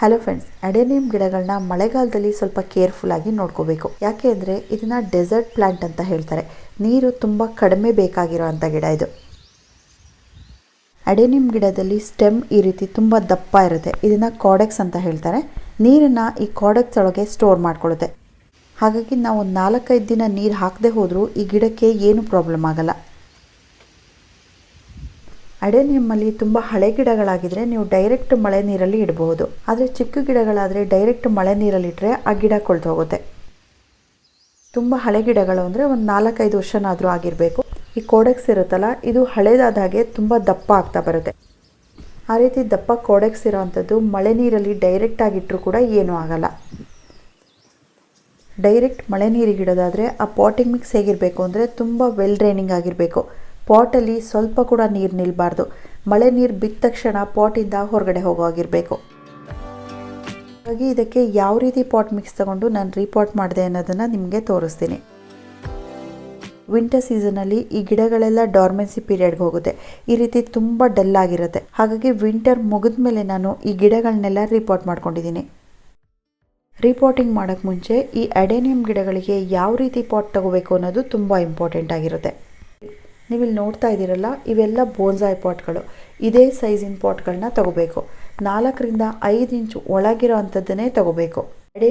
Hello friends ಅಡೆನಿಯಂ ಗಿಡಗಳನ್ನ ಮಳೆಗಾಲದಲ್ಲಿ ಸ್ವಲ್ಪ ಕೇರ್ಫುಲ್ ಆಗಿ ನೋಡ್ಕೋಬೇಕು. ಯಾಕೆ ಅಂದರೆ ಇದನ್ನ ಡೆಸರ್ಟ್ ಪ್ಲಾಂಟ್ ಅಂತ ಹೇಳ್ತಾರೆ. ನೀರು ತುಂಬ ಕಡಿಮೆ ಬೇಕಾಗಿರೋ ಅಂಥ ಗಿಡ ಇದು. ಅಡೆನಿಯಂ ಗಿಡದಲ್ಲಿ ಸ್ಟೆಮ್ ಈ ರೀತಿ ತುಂಬ ದಪ್ಪ ಇರುತ್ತೆ. ಇದನ್ನ ಕಾಡೆಕ್ಸ್ ಅಂತ ಹೇಳ್ತಾರೆ. ನೀರನ್ನು ಈ ಕಾಡೆಕ್ಸ್ ಒಳಗೆ ಸ್ಟೋರ್ ಮಾಡ್ಕೊಳ್ಳುತ್ತೆ. ಹಾಗಾಗಿ ನಾವು ನಾಲ್ಕೈದು ದಿನ ನೀರು ಹಾಕದೆ ಹೋದರೂ ಈ ಗಿಡಕ್ಕೆ ಏನು ಪ್ರಾಬ್ಲಮ್ ಆಗಲ್ಲ. ಅಡೆನಿಯಮ್ಮಲ್ಲಿ ತುಂಬ ಹಳೆ ಗಿಡಗಳಾಗಿದ್ರೆ ನೀವು ಡೈರೆಕ್ಟ್ ಮಳೆ ನೀರಲ್ಲಿ ಇಡಬಹುದು. ಆದರೆ ಚಿಕ್ಕ ಗಿಡಗಳಾದರೆ ಡೈರೆಕ್ಟ್ ಮಳೆ ನೀರಲ್ಲಿ ಇಟ್ಟರೆ ಆ ಗಿಡ ಕೊಳ್ತು ಹೋಗುತ್ತೆ ತುಂಬ ಹಳೆ ಗಿಡಗಳು ಅಂದರೆ ಒಂದು ನಾಲ್ಕೈದು ವರ್ಷನಾದರೂ ಆಗಿರಬೇಕು. ಈ ಕೋಡೆಕ್ಸ್ ಇರುತ್ತಲ್ಲ, ಇದು ಹಳೇದಾದ ಹಾಗೆ ತುಂಬ ದಪ್ಪ ಆಗ್ತಾ ಬರುತ್ತೆ. ಆ ರೀತಿ ದಪ್ಪ ಕೋಡೆಕ್ಸ್ ಇರೋವಂಥದ್ದು ಮಳೆ ನೀರಲ್ಲಿ ಡೈರೆಕ್ಟ್ ಆಗಿಟ್ಟರೂ ಕೂಡ ಏನೂ ಆಗಲ್ಲ. ಡೈರೆಕ್ಟ್ ಮಳೆ ನೀರಿಗಿಡೋದಾದರೆ ಆ ಪಾಟಿಂಗ್ ಮಿಕ್ಸ್ ಹೇಗಿರಬೇಕು ಅಂದರೆ ತುಂಬ ವೆಲ್ ಡ್ರೈನಿಂಗ್ ಆಗಿರಬೇಕು. ಪಾಟಲ್ಲಿ ಸ್ವಲ್ಪ ಕೂಡ ನೀರು ನಿಲ್ಲಬಾರ್ದು ಮಳೆ ನೀರು ಬಿದ್ದ ತಕ್ಷಣ ಪಾಟಿಂದ ಹೊರಗಡೆ ಹೋಗೋಗಿರಬೇಕು ಹಾಗಾಗಿ ಇದಕ್ಕೆ ಯಾವ ರೀತಿ ಪಾಟ್ ಮಿಕ್ಸ್ ತಗೊಂಡು ನಾನು ರೀಪಾಟ್ ಮಾಡಿದೆ ಅನ್ನೋದನ್ನು ನಿಮಗೆ ತೋರಿಸ್ತೀನಿ. ವಿಂಟರ್ ಸೀಸನಲ್ಲಿ ಈ ಗಿಡಗಳೆಲ್ಲ ಡಾರ್ಮೆನ್ಸಿ ಪೀರಿಯಡ್ಗೆ ಹೋಗುತ್ತೆ. ಈ ರೀತಿ ತುಂಬ ಡಲ್ ಆಗಿರುತ್ತೆ. ಹಾಗಾಗಿ ವಿಂಟರ್ ಮುಗಿದ ಮೇಲೆ ನಾನು ಈ ಗಿಡಗಳನ್ನೆಲ್ಲ ರೀಪಾಟ್ ಮಾಡ್ಕೊಂಡಿದ್ದೀನಿ. ರಿಪೋರ್ಟಿಂಗ್ ಮಾಡೋಕ್ಕೆ ಮುಂಚೆ ಈ ಅಡೇನಿಯಂ ಗಿಡಗಳಿಗೆ ಯಾವ ರೀತಿ ಪಾಟ್ ತಗೋಬೇಕು ಅನ್ನೋದು ತುಂಬ ಇಂಪಾರ್ಟೆಂಟ್ ಆಗಿರುತ್ತೆ. ನೀವಿಲ್ಲಿ ನೋಡ್ತಾ ಇದ್ದೀರಲ್ಲ, ಇವೆಲ್ಲ ಬೋನ್ಸಾಯ್ ಪಾಟ್ಗಳು. ಇದೇ ಸೈಜಿನ ಪಾಟ್ಗಳನ್ನ ತಗೋಬೇಕು. ನಾಲ್ಕರಿಂದ ಐದು ಇಂಚು ಒಳಗಿರೋ ಅಂಥದ್ದನ್ನೇ ತಗೋಬೇಕು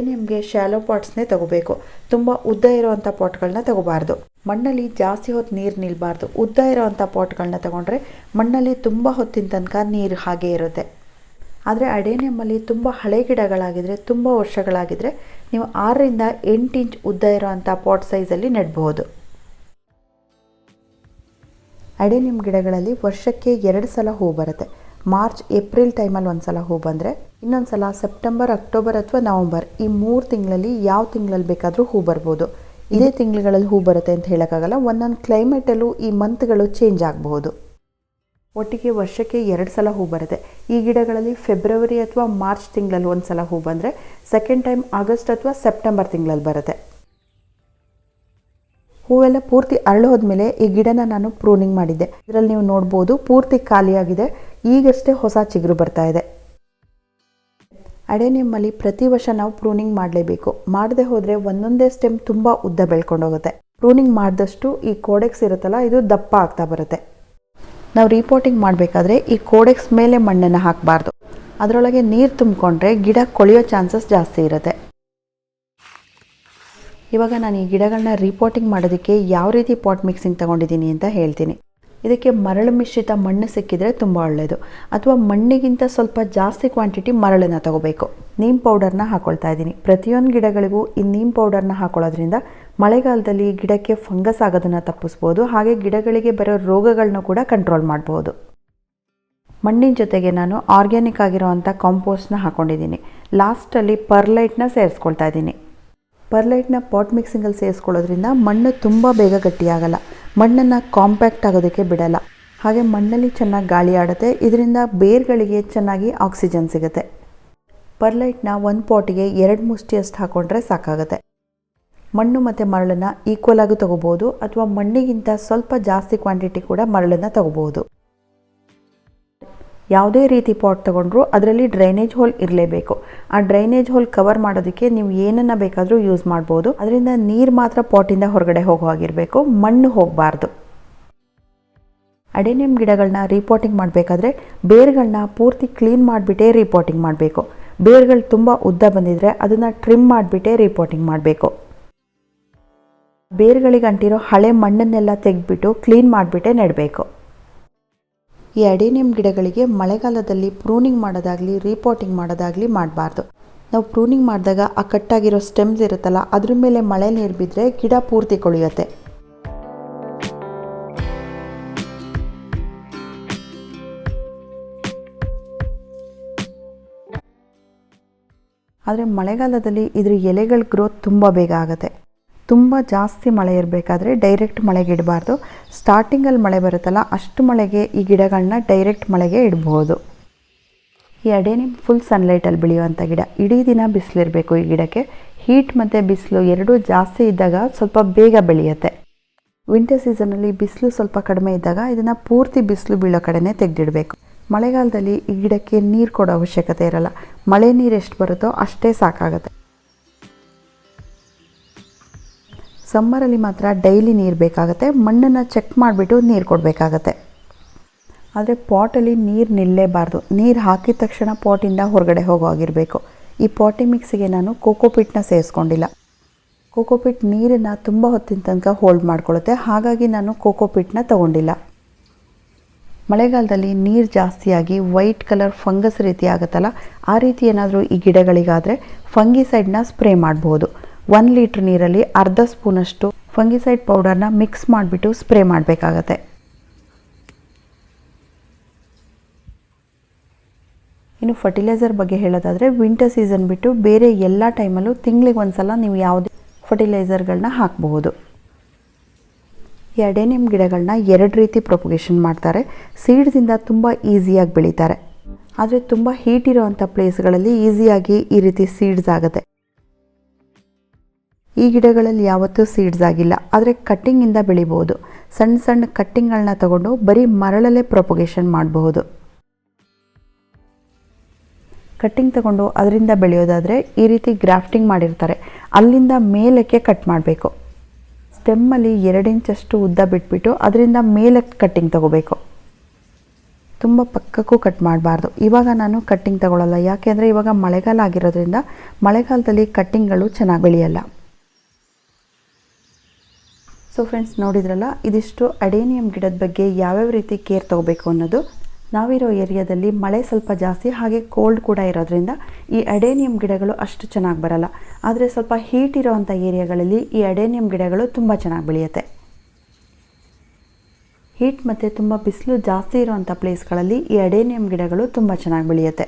ನಿಮಗೆ ಶಾಲೋ ಪಾಟ್ಸ್ನೇ ತಗೋಬೇಕು. ತುಂಬ ಉದ್ದ ಇರೋವಂಥ ಪಾಟ್ಗಳನ್ನ ತಗೋಬಾರ್ದು. ಮಣ್ಣಲ್ಲಿ ಜಾಸ್ತಿ ಹೊತ್ತು ನೀರು ನಿಲ್ಲಬಾರ್ದು ಉದ್ದ ಇರೋವಂಥ ಪಾಟ್ಗಳನ್ನ ತಗೊಂಡ್ರೆ ಮಣ್ಣಲ್ಲಿ ತುಂಬ ಹೊತ್ತಿನ ತನಕ ನೀರು ಹಾಗೆ ಇರುತ್ತೆ. ಆದರೆ ಅಡೇನಿಯಮ್ಮಲ್ಲಿ ತುಂಬ ಹಳೆ ಗಿಡಗಳಾಗಿದ್ದರೆ ತುಂಬ ವರ್ಷಗಳಾಗಿದ್ದರೆ ನೀವು ಆರರಿಂದ ಎಂಟು ಇಂಚ್ ಉದ್ದ ಇರೋವಂಥ ಪಾಟ್ ಸೈಜಲ್ಲಿ ನೆಡ್ಬೋದು ಅಡೇನಿಯಂ ಗಿಡಗಳಲ್ಲಿ ವರ್ಷಕ್ಕೆ ಎರಡು ಸಲ ಹೂ ಬರುತ್ತೆ. ಮಾರ್ಚ್, ಏಪ್ರಿಲ್ ಟೈಮಲ್ಲಿ ಒಂದು ಸಲ ಹೂ ಬಂದರೆ, ಇನ್ನೊಂದು ಸಲ ಸೆಪ್ಟೆಂಬರ್, ಅಕ್ಟೋಬರ್ ಅಥವಾ ನವಂಬರ್, ಈ ಮೂರು ತಿಂಗಳಲ್ಲಿ ಯಾವ ತಿಂಗಳಲ್ಲಿ ಬೇಕಾದರೂ ಹೂ ಬರ್ಬೋದು. ಇದೇ ತಿಂಗಳುಗಳಲ್ಲಿ ಹೂ ಬರುತ್ತೆ ಅಂತ ಹೇಳೋಕ್ಕಾಗಲ್ಲ, ಒಂದೊಂದು ಕ್ಲೈಮೇಟಲ್ಲೂ ಈ ಮಂತ್ಗಳು ಚೇಂಜ್ ಆಗಬಹುದು. ಒಟ್ಟಿಗೆ ವರ್ಷಕ್ಕೆ ಎರಡು ಸಲ ಹೂ ಬರುತ್ತೆ. ಈ ಗಿಡಗಳಲ್ಲಿ ಫೆಬ್ರವರಿ ಅಥವಾ ಮಾರ್ಚ್ ತಿಂಗಳಲ್ಲಿ ಒಂದು ಸಲ ಹೂ ಬಂದರೆ ಸೆಕೆಂಡ್ ಟೈಮ್ ಆಗಸ್ಟ್ ಅಥವಾ ಸೆಪ್ಟೆಂಬರ್ ತಿಂಗಳಲ್ಲಿ ಬರುತ್ತೆ. ಹೂವೆಲ್ಲ ಪೂರ್ತಿ ಅರಳು ಹೋದ್ಮೇಲೆ ಈ ಗಿಡನ ನಾನು ಪ್ರೂನಿಂಗ್ ಮಾಡಿದ್ದೆ. ಇದರಲ್ಲಿ ನೀವು ನೋಡ್ಬೋದು ಪೂರ್ತಿ ಖಾಲಿಯಾಗಿದೆ. ಈಗಷ್ಟೇ ಹೊಸ ಚಿಗುರು ಬರ್ತಾ ಇದೆ. ಅಡೇನಿಯಮ್ಮಲ್ಲಿ ಪ್ರತಿ ವರ್ಷ ನಾವು ಪ್ರೂನಿಂಗ್ ಮಾಡಲೇಬೇಕು. ಮಾಡದೆ ಹೋದರೆ ಒಂದೊಂದೇ ಸ್ಟೆಮ್ ತುಂಬ ಉದ್ದ ಬೆಳ್ಕೊಂಡೋಗುತ್ತೆ. ಪ್ರೂನಿಂಗ್ ಮಾಡಿದಷ್ಟು ಈ ಕೋಡೆಕ್ಸ್ ಇರುತ್ತಲ್ಲ, ಇದು ದಪ್ಪ ಆಗ್ತಾ ಬರುತ್ತೆ. ನಾವು ರಿಪೋರ್ಟಿಂಗ್ ಮಾಡಬೇಕಾದ್ರೆ ಈ ಕೋಡೆಕ್ಸ್ ಮೇಲೆ ಮಣ್ಣನ್ನು ಹಾಕಬಾರ್ದು. ಅದರೊಳಗೆ ನೀರು ತುಂಬಿಕೊಂಡ್ರೆ ಗಿಡ ಕೊಳೆಯೋ ಚಾನ್ಸಸ್ ಜಾಸ್ತಿ ಇರುತ್ತೆ. ಇವಾಗ ನಾನು ಈ ಗಿಡಗಳನ್ನ ರಿಪೋರ್ಟಿಂಗ್ ಮಾಡೋದಕ್ಕೆ ಯಾವ ರೀತಿ ಪಾಟ್ ಮಿಕ್ಸಿಂಗ್ ತಗೊಂಡಿದ್ದೀನಿ ಅಂತ ಹೇಳ್ತೀನಿ. ಇದಕ್ಕೆ ಮರಳು ಮಿಶ್ರಿತ ಮಣ್ಣು ಸಿಕ್ಕಿದರೆ ತುಂಬ ಒಳ್ಳೆಯದು ಅಥವಾ ಮಣ್ಣಿಗಿಂತ ಸ್ವಲ್ಪ ಜಾಸ್ತಿ ಕ್ವಾಂಟಿಟಿ ಮರಳನ್ನು ತಗೋಬೇಕು. ನೀಮ್ ಪೌಡರ್ನ ಹಾಕೊಳ್ತಾ ಇದ್ದೀನಿ. ಪ್ರತಿಯೊಂದು ಗಿಡಗಳಿಗೂ ಈ ನೀಮ್ ಪೌಡರ್ನ ಹಾಕೊಳ್ಳೋದ್ರಿಂದ ಮಳೆಗಾಲದಲ್ಲಿ ಗಿಡಕ್ಕೆ ಫಂಗಸ್ ಆಗೋದನ್ನು ತಪ್ಪಿಸ್ಬೋದು. ಹಾಗೆ ಗಿಡಗಳಿಗೆ ಬರೋ ರೋಗಗಳನ್ನ ಕೂಡ ಕಂಟ್ರೋಲ್ ಮಾಡ್ಬೋದು. ಮಣ್ಣಿನ ಜೊತೆಗೆ ನಾನು ಆರ್ಗ್ಯಾನಿಕ್ ಆಗಿರೋವಂಥ ಕಾಂಪೋಸ್ಟ್ನ ಹಾಕ್ಕೊಂಡಿದ್ದೀನಿ ಲಾಸ್ಟಲ್ಲಿ ಪರ್ಲೈಟ್ನ ಸೇರಿಸ್ಕೊಳ್ತಾ ಇದ್ದೀನಿ. ಪರ್ಲೈಟ್ನ ಪಾಟ್ ಮಿಕ್ಸಿಂಗಲ್ಲಿ ಸೇರಿಸ್ಕೊಳ್ಳೋದ್ರಿಂದ ಮಣ್ಣು ತುಂಬ ಬೇಗ ಗಟ್ಟಿಯಾಗಲ್ಲ. ಮಣ್ಣನ್ನು ಕಾಂಪ್ಯಾಕ್ಟ್ ಆಗೋದಕ್ಕೆ ಬಿಡಲ್ಲ. ಹಾಗೆ ಮಣ್ಣಲ್ಲಿ ಚೆನ್ನಾಗಿ ಗಾಳಿ ಆಡುತ್ತೆ. ಇದರಿಂದ ಬೇರ್ಗಳಿಗೆ ಚೆನ್ನಾಗಿ ಆಕ್ಸಿಜನ್ ಸಿಗುತ್ತೆ. ಪರ್ಲೈಟ್ನ ಒಂದು ಪಾಟಿಗೆ ಎರಡು ಮುಷ್ಟಿಯಷ್ಟು ಹಾಕ್ಕೊಂಡ್ರೆ ಸಾಕಾಗುತ್ತೆ. ಮಣ್ಣು ಮತ್ತು ಮರಳನ್ನು ಈಕ್ವಲ್ ಆಗಿ ತೊಗೋಬೋದು ಅಥವಾ ಮಣ್ಣಿಗಿಂತ ಸ್ವಲ್ಪ ಜಾಸ್ತಿ ಕ್ವಾಂಟಿಟಿ ಕೂಡ ಮರಳನ್ನು ತಗೋಬೋದು ಯಾವುದೇ ರೀತಿ ಪಾಟ್ ತೊಗೊಂಡ್ರೂ ಅದರಲ್ಲಿ ಡ್ರೈನೇಜ್ ಹೋಲ್ ಇರಲೇಬೇಕು. ಆ ಡ್ರೈನೇಜ್ ಹೋಲ್ ಕವರ್ ಮಾಡೋದಕ್ಕೆ ನೀವು ಏನನ್ನು ಬೇಕಾದರೂ ಯೂಸ್ ಮಾಡ್ಬೋದು. ಅದರಿಂದ ನೀರು ಮಾತ್ರ ಪಾಟಿಂದ ಹೊರಗಡೆ ಹೋಗೋ ಹಾಗಿರಬೇಕು. ಮಣ್ಣು ಹೋಗಬಾರ್ದು. ಅಡೇನಿಯಂ ಗಿಡಗಳನ್ನ ರಿಪೋರ್ಟಿಂಗ್ ಮಾಡಬೇಕಾದ್ರೆ ಬೇರ್ಗಳನ್ನ ಪೂರ್ತಿ ಕ್ಲೀನ್ ಮಾಡಿಬಿಟ್ಟೇ ರಿಪೋರ್ಟಿಂಗ್ ಮಾಡಬೇಕು. ಬೇರ್ಗಳು ತುಂಬ ಉದ್ದ ಬಂದಿದ್ರೆ ಅದನ್ನು ಟ್ರಿಮ್ ಮಾಡಿಬಿಟ್ಟೇ ರಿಪೋರ್ಟಿಂಗ್ ಮಾಡಬೇಕು. ಬೇರ್ಗಳಿಗೆ ಅಂಟಿರೋ ಹಳೆ ಮಣ್ಣನ್ನೆಲ್ಲ ತೆಗೆದ್ಬಿಟ್ಟು ಕ್ಲೀನ್ ಮಾಡಿಬಿಟ್ಟೇ ನೆಡಬೇಕು. ಈ ಅಡೇನಿಯಂ ಗಿಡಗಳಿಗೆ ಮಳೆಗಾಲದಲ್ಲಿ ಪ್ರೂನಿಂಗ್ ಮಾಡೋದಾಗಲಿ ರೀಪಾಟಿಂಗ್ ಮಾಡೋದಾಗಲಿ ಮಾಡಬಾರ್ದು. ನಾವು ಪ್ರೂನಿಂಗ್ ಮಾಡಿದಾಗ ಆ ಕಟ್ಟಾಗಿರೋ ಸ್ಟೆಮ್ಸ್ ಇರುತ್ತಲ್ಲ, ಅದ್ರ ಮೇಲೆ ಮಳೆ ನೀರು ಬಿದ್ದರೆ ಗಿಡ ಪೂರ್ತಿ ಕೊಳೆಯುತ್ತೆ. ಆದರೆ ಮಳೆಗಾಲದಲ್ಲಿ ಇದ್ರ ಎಲೆಗಳ ಗ್ರೋತ್ ತುಂಬ ಬೇಗ ಆಗುತ್ತೆ. ತುಂಬ ಜಾಸ್ತಿ ಮಳೆ ಇರಬೇಕಾದ್ರೆ ಡೈರೆಕ್ಟ್ ಮಳೆಗೆ ಇಡಬಾರ್ದು. ಸ್ಟಾರ್ಟಿಂಗಲ್ಲಿ ಮಳೆ ಬರುತ್ತಲ್ಲ, ಅಷ್ಟು ಮಳೆಗೆ ಈ ಗಿಡಗಳನ್ನ ಡೈರೆಕ್ಟ್ ಮಳೆಗೆ ಇಡಬಹುದು ಈ ಅಡೇನಿ ಫುಲ್ ಸನ್ಲೈಟಲ್ಲಿ ಬೆಳೆಯುವಂಥ ಗಿಡ. ಇಡೀ ದಿನ ಬಿಸಿಲಿರಬೇಕು ಈ ಗಿಡಕ್ಕೆ. ಹೀಟ್ ಮತ್ತು ಬಿಸಿಲು ಎರಡೂ ಜಾಸ್ತಿ ಇದ್ದಾಗ ಸ್ವಲ್ಪ ಬೇಗ ಬೆಳೆಯುತ್ತೆ. ವಿಂಟರ್ ಸೀಸನಲ್ಲಿ ಬಿಸಿಲು ಸ್ವಲ್ಪ ಕಡಿಮೆ ಇದ್ದಾಗ ಇದನ್ನು ಪೂರ್ತಿ ಬಿಸಿಲು ಬೀಳೋ ಕಡೆನೇ ತೆಗೆದಿಡಬೇಕು. ಮಳೆಗಾಲದಲ್ಲಿ ಈ ಗಿಡಕ್ಕೆ ನೀರು ಕೊಡೋ ಅವಶ್ಯಕತೆ ಇರಲ್ಲ. ಮಳೆ ನೀರು ಎಷ್ಟು ಬರುತ್ತೋ ಅಷ್ಟೇ ಸಾಕಾಗುತ್ತೆ. ಸಮ್ಮರಲ್ಲಿ ಮಾತ್ರ ಡೈಲಿ ನೀರು ಬೇಕಾಗುತ್ತೆ. ಮಣ್ಣನ್ನು ಚೆಕ್ ಮಾಡಿಬಿಟ್ಟು ನೀರು ಕೊಡಬೇಕಾಗತ್ತೆ. ಆದರೆ ಪಾಟಲ್ಲಿ ನೀರು ನಿಲ್ಲೇಬಾರ್ದು. ನೀರು ಹಾಕಿದ ತಕ್ಷಣ ಪಾಟಿಂದ ಹೊರಗಡೆ ಹೋಗೋ ಆಗಿರಬೇಕು ಈ ಪಾಟಿ ಮಿಕ್ಸಿಗೆ ನಾನು ಕೋಕೋಪಿಟ್ನ ಸೇರಿಸ್ಕೊಂಡಿಲ್ಲ. ಕೋಕೋಪಿಟ್ ನೀರನ್ನು ತುಂಬ ಹೊತ್ತಿನ ತನಕ ಹೋಲ್ಡ್ ಮಾಡ್ಕೊಳ್ಳುತ್ತೆ ಹಾಗಾಗಿ ನಾನು ಕೋಕೋಪಿಟ್ನ ತಗೊಂಡಿಲ್ಲ. ಮಳೆಗಾಲದಲ್ಲಿ ನೀರು ಜಾಸ್ತಿಯಾಗಿ ವೈಟ್ ಕಲರ್ ಫಂಗಸ್ ರೀತಿ ಆಗುತ್ತಲ್ಲ, ಆ ರೀತಿ ಏನಾದರೂ ಈ ಗಿಡಗಳಿಗಾದರೆ ಫಂಗಿಸೈಡ್ನ ಸ್ಪ್ರೇ ಮಾಡ್ಬೋದು. ಒಂದು ಲೀಟ್ರ್ ನೀರಲ್ಲಿ ಅರ್ಧ ಸ್ಪೂನಷ್ಟು ಫಂಗಿಸೈಡ್ ಪೌಡರ್ನ ಮಿಕ್ಸ್ ಮಾಡಿಬಿಟ್ಟು ಸ್ಪ್ರೇ ಮಾಡಬೇಕಾಗತ್ತೆ. ಇನ್ನು ಫರ್ಟಿಲೈಸರ್ ಬಗ್ಗೆ ಹೇಳೋದಾದರೆ ವಿಂಟರ್ ಸೀಸನ್ ಬಿಟ್ಟು ಬೇರೆ ಎಲ್ಲ ಟೈಮಲ್ಲೂ ತಿಂಗಳಿಗೆ ಒಂದ್ಸಲ ನೀವು ಯಾವುದೇ ಫರ್ಟಿಲೈಸರ್ಗಳನ್ನ ಹಾಕಬಹುದು. ಅಡೇನಿಯಂ ಗಿಡಗಳನ್ನ ಎರಡು ರೀತಿ ಪ್ರೊಪಗೇಷನ್ ಮಾಡ್ತಾರೆ. ಸೀಡ್ಸಿಂದ ತುಂಬ ಈಸಿಯಾಗಿ ಬೆಳೀತಾರೆ. ಆದರೆ ತುಂಬ ಹೀಟ್ ಇರೋವಂಥ ಪ್ಲೇಸ್ಗಳಲ್ಲಿ ಈಸಿಯಾಗಿ ಈ ರೀತಿ ಸೀಡ್ಸ್ ಆಗುತ್ತೆ. ಈ ಗಿಡಗಳಲ್ಲಿ ಯಾವತ್ತೂ ಸೀಡ್ಸ್ ಆಗಿಲ್ಲ. ಆದರೆ ಕಟ್ಟಿಂಗಿಂದ ಬೆಳಿಬೋದು ಸಣ್ಣ ಸಣ್ಣ ಕಟ್ಟಿಂಗ್ಗಳನ್ನ ತಗೊಂಡು ಬರೀ ಮರಳಲ್ಲೇ ಪ್ರೊಪಗೇಷನ್ ಮಾಡಬಹುದು. ಕಟ್ಟಿಂಗ್ ತಗೊಂಡು ಅದರಿಂದ ಬೆಳೆಯೋದಾದರೆ ಈ ರೀತಿ ಗ್ರಾಫ್ಟಿಂಗ್ ಮಾಡಿರ್ತಾರೆ. ಅಲ್ಲಿಂದ ಮೇಲಕ್ಕೆ ಕಟ್ ಮಾಡಬೇಕು. ಸ್ಟೆಮ್ಮಲ್ಲಿ ಎರಡು ಇಂಚಷ್ಟು ಉದ್ದ ಬಿಟ್ಬಿಟ್ಟು ಅದರಿಂದ ಮೇಲಕ್ಕೆ ಕಟ್ಟಿಂಗ್ ತಗೋಬೇಕು. ತುಂಬ ಪಕ್ಕಕ್ಕೂ ಕಟ್ ಮಾಡಬಾರ್ದು. ಇವಾಗ ನಾನು ಕಟ್ಟಿಂಗ್ ತಗೊಳ್ಳಲ್ಲ ಯಾಕೆಂದರೆ ಇವಾಗ ಮಳೆಗಾಲ ಆಗಿರೋದ್ರಿಂದ ಮಳೆಗಾಲದಲ್ಲಿ ಕಟ್ಟಿಂಗ್ಗಳು ಚೆನ್ನಾಗಿ ಬೆಳೆಯಲ್ಲ. ಸೊ ಫ್ರೆಂಡ್ಸ್ ನೋಡಿದ್ರಲ್ಲ, ಇದಿಷ್ಟು ಅಡೇನಿಯಂ ಗಿಡದ ಬಗ್ಗೆ ಯಾವ್ಯಾವ ರೀತಿ ಕೇರ್ ತಗೋಬೇಕು ಅನ್ನೋದು. ನಾವಿರೋ ಏರಿಯಾದಲ್ಲಿ ಮಳೆ ಸ್ವಲ್ಪ ಜಾಸ್ತಿ, ಹಾಗೆ ಕೋಲ್ಡ್ ಕೂಡ ಇರೋದ್ರಿಂದ ಈ ಅಡೇನಿಯಂ ಗಿಡಗಳು ಅಷ್ಟು ಚೆನ್ನಾಗಿ ಬರಲ್ಲ. ಆದರೆ ಸ್ವಲ್ಪ ಹೀಟ್ ಇರೋವಂಥ ಏರಿಯಾಗಳಲ್ಲಿ ಈ ಅಡೇನಿಯಂ ಗಿಡಗಳು ತುಂಬ ಚೆನ್ನಾಗಿ ಬೆಳೆಯುತ್ತೆ. ಹೀಟ್ ಮತ್ತು ತುಂಬ ಬಿಸಿಲು ಜಾಸ್ತಿ ಇರೋವಂಥ ಪ್ಲೇಸ್ಗಳಲ್ಲಿ ಈ ಅಡೇನಿಯಂ ಗಿಡಗಳು ತುಂಬ ಚೆನ್ನಾಗಿ ಬೆಳೆಯುತ್ತೆ.